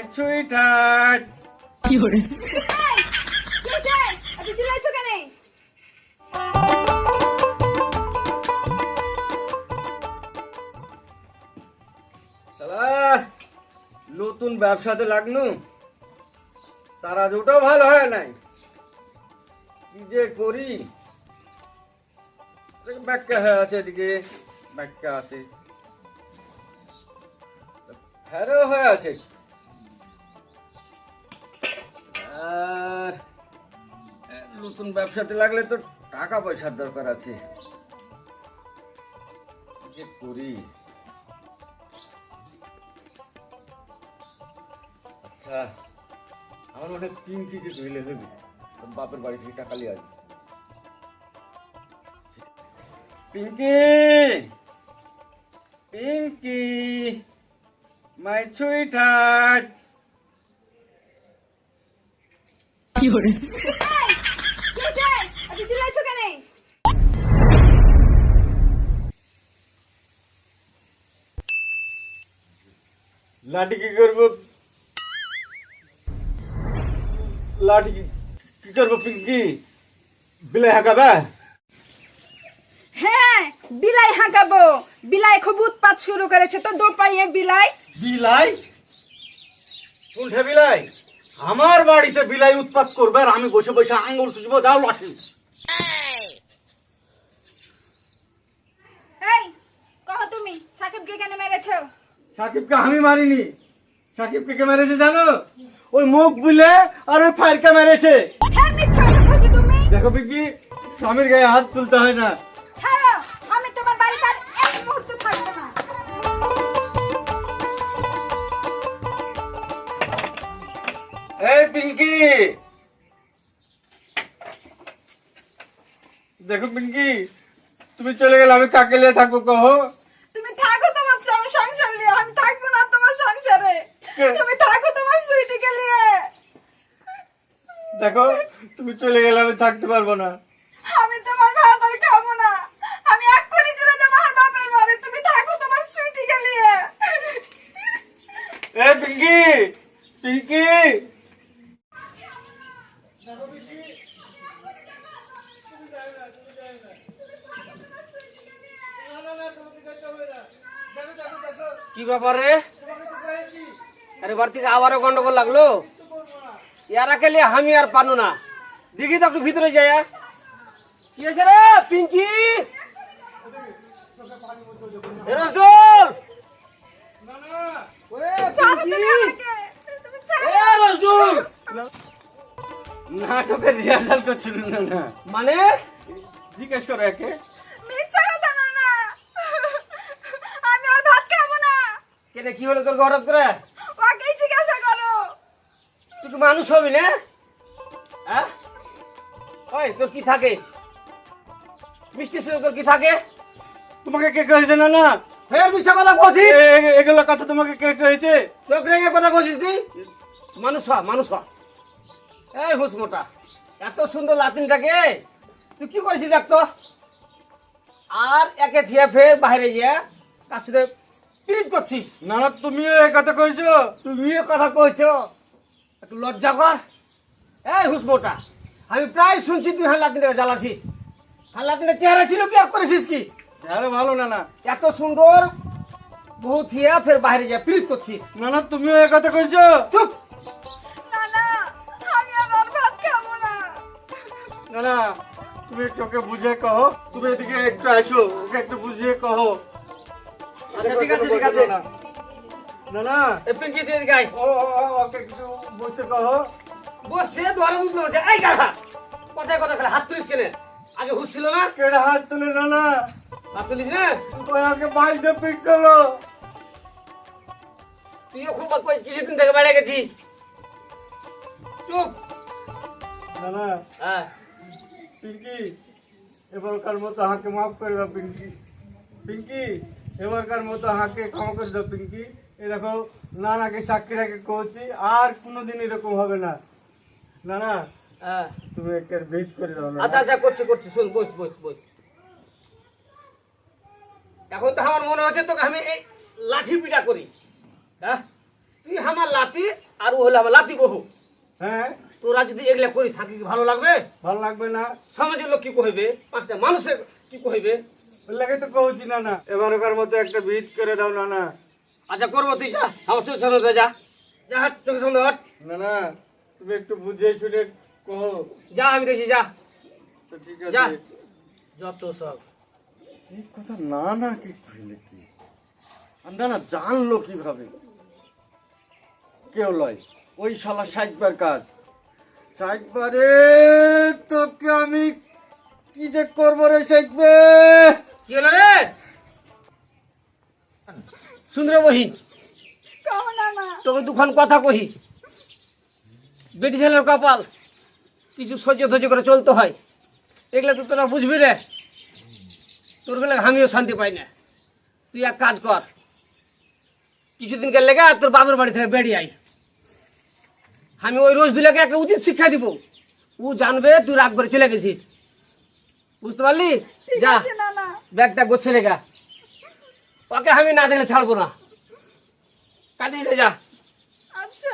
My sweet heart কি সালা নতুন ব্যবসাতে লাগনু? তারা দুটো ভালো হয় নাই। কি যে করি? দেখ, ব্যাখ্যা হয়ে আছে এদিকে ব্যাখ্যা আছে। ফেরো হয়ে আছে। আর নতুন ব্যবসাতে লাগলে তো টাকা পয়সার দরকার আছে। যে করি? আচ্ছা আমার মনে হয় পিঙ্কিকে ধুইলে হবে। বাপের বাড়ি থেকে টাকা লিয়ে আসবে পিঙ্কি! পিঙ্কি! মাই সুইট কি লাঠি কি করব? লাঠি কি- করব পিঙ্কি? বিলে হাঁকাবে? হ্যাঁ বিলাই হাঁকাবো। বিলাই খুব উৎপাত শুরু করেছে তো দোপাইয়ে বিলাই। বিলাই? উল্টে বিলাই? আমার বাড়িতে বিলাই উৎপাত করবে আর আমি বসে বসে আঙ্গুল চুষবো দাও লাঠি। কহ তুমি সাকিবকে কেন মেরেছো? সাকিবকে আমি মারিনি। সাকিবকে কে মেরেছে জানো? ওই মুখ বুলে আর ওই ফায়ারকে মেরেছে। হ্যাঁ দেখো পিঙ্কি স্বামীর গায়ে হাত তুলতে হয় না। ছাড়ো আমি তোমার বাড়িতে পিঙ্কি। দেখো পিঙ্কি তুমি চলে গেলে আমি কাকে নিয়ে থাকব কহো? তুমি থাকো তোমার সংসার নিয়ে আমি থাকব না তোমার সংসারে। তুমি থাকো তোমার সুইটিকে নিয়ে। দেখো তুমি চলে গেলে আমি থাকতে পারব না। আমি তোমার ভাত আর খাব না। আমি এক্ষুনি চলে যাব আর বাপের বাড়ি। তুমি থাকো তোমার সুইটিকে নিয়ে। এ পিঙ্কি পিঙ্কি। কি ব্যাপারে আরে বার থেকে আবারও গন্ডগোল লাগল? ইয়ারা খেলে আমি আর পানু না? দেখি তো একটু ভিতরে যাই কি হয়েছে রে পিঙ্কি? এ রসদুল! ওরে ছাড়ো পিঙ্কি! তুমি আমাকে তুমি ছাড়ো এ রসদুল! নাটকের রিহার্সাল করছিল না না। মানে? জিজ্ঞেস করো একে। মিথ্যা কথা না না। আমি আর ভাত খাব না। কেটে কি হলো তোর হঠাৎ করে? জিজ্ঞাসা করো। তুই কি মানুষ হবি না? হ্যাঁ? ওই তোর কি থাকে? মিষ্টি সাথে তোর কি থাকে? তোমাকে কে কয়েছে না না? ফের কথা এগুলো কথা তোমাকে কে কয়েছে? চোখ রেঙে কথা বলছিস তুই? মানুষ হ মানুষ হ। এই হুস মোটা এত সুন্দর লাতিনটাকে তুই কি করেছিস দেখ তো? আর একে থিয়ে ফের বাইরে গিয়ে তার সাথে পিরিত করছিস। না না তুমিও এই কথা কইছো। তুমি এ কথা কইছ। একটু লজ্জা কর। এই হুস মোটা আমি প্রায় শুনছি তুই হ্যাঁ লাতিনটাকে জ্বালাছিস। হ্যাঁ লাতিনটা চেহারা ছিল কি আর করেছিস কি? আরে ভালো না না। এত সুন্দর বহু থিয়া ফের বাইরে যা পিরিত করছিস। না না তুমিও এই কথা কইছো। চুপ! না না তুমি একটু ওকে বুঝিয়ে কহো। তুমি এদিকে একটু আসো ওকে একটু বুঝিয়ে কহো। আচ্ছা ঠিক আছে ঠিক আছে। না না না এ পিঙ্কি তুই আয়। ও ওকে কিছু বুঝতে কহো। বসে ধরে বুঝলো যে এই গাধা! কথায় কথা হাত তুলিস কেনে? আগে হুশ ছিল না? কেড়ে হাত তুলে না না হাত তুলিস না? ওই বাড়িতে পিটছিল তুইও খুব কিছুদিন থেকে বেড়ে গেছিস? চুপ। না না হ্যাঁ। পিঙ্কি এবারকার মতো হাঁকে মাফ করে দাও পিঙ্কি। পিঙ্কি এবারকার মতো হাঁকে ক্ষমা করে দাও পিঙ্কি। এই দেখো নানাকে সাক্ষী রেখে কহছি আর কোনোদিন এরকম হবে না। না না হ্যাঁ। তুমি একটা ভেট করে দাও আচ্ছা আচ্ছা করছি করছি শোন বস বস বস। এখন তো আমার মনে হচ্ছে তোকে আমি এই লাঠি পিটা করি। হ্যাঁ? তুই আমার লাঠি আর ও হলো আমার লাঠি বহু। হ্যাঁ? তোরা যদি এগুলা করি থাকি কি ভালো লাগবে? ভালো লাগবে না। সমাজের লোক কি কহিবে পাঁচটা মানুষের কি কহিবে ওর লাগে তো কৌছি না না। এবার এবারকার মতো একটা ভিত করে দাও না না আচ্ছা করব তুই যা। আমার চোখের সামনে যা। যা হাট চোখের সামনে হট না না তুমি একটু বুঝে শুনে কহো যা আমি দেখি যা। তো ঠিক যা। যত সব। এই কথা? না না কি কইলে কি? আর না জানলো কীভাবে? কেউ লয়। ওই শালা সাইকবার কাজ। সাইকবারে তোকে আমি কি যে করব রে সাইকবে? কি হলো রে? সুন্দর বহিন কও না না তোকে দুখান কথা কহি। বেটি ছেলের কপাল কিছু সহ্য ধৈর্য করে চলতে হয়। এগুলো তো তোরা বুঝবি রে। তোর গেলে আমিও শান্তি পাই না। তুই এক কাজ কর। কিছুদিনকে লেগে আর তোর বাবার বাড়ি থেকে বেরিয়ে আই আমি ওই রোজ দুলাকে একটা উচিত শিক্ষা দিব। ও জানবে তুই রাগ করে চলে গেছিস। বুঝতে পারলি? যা ব্যাগটা গোছে লেগা ওকে আমি না দেখলে ছাড়বো না। কাটিয়ে যা। আচ্ছা।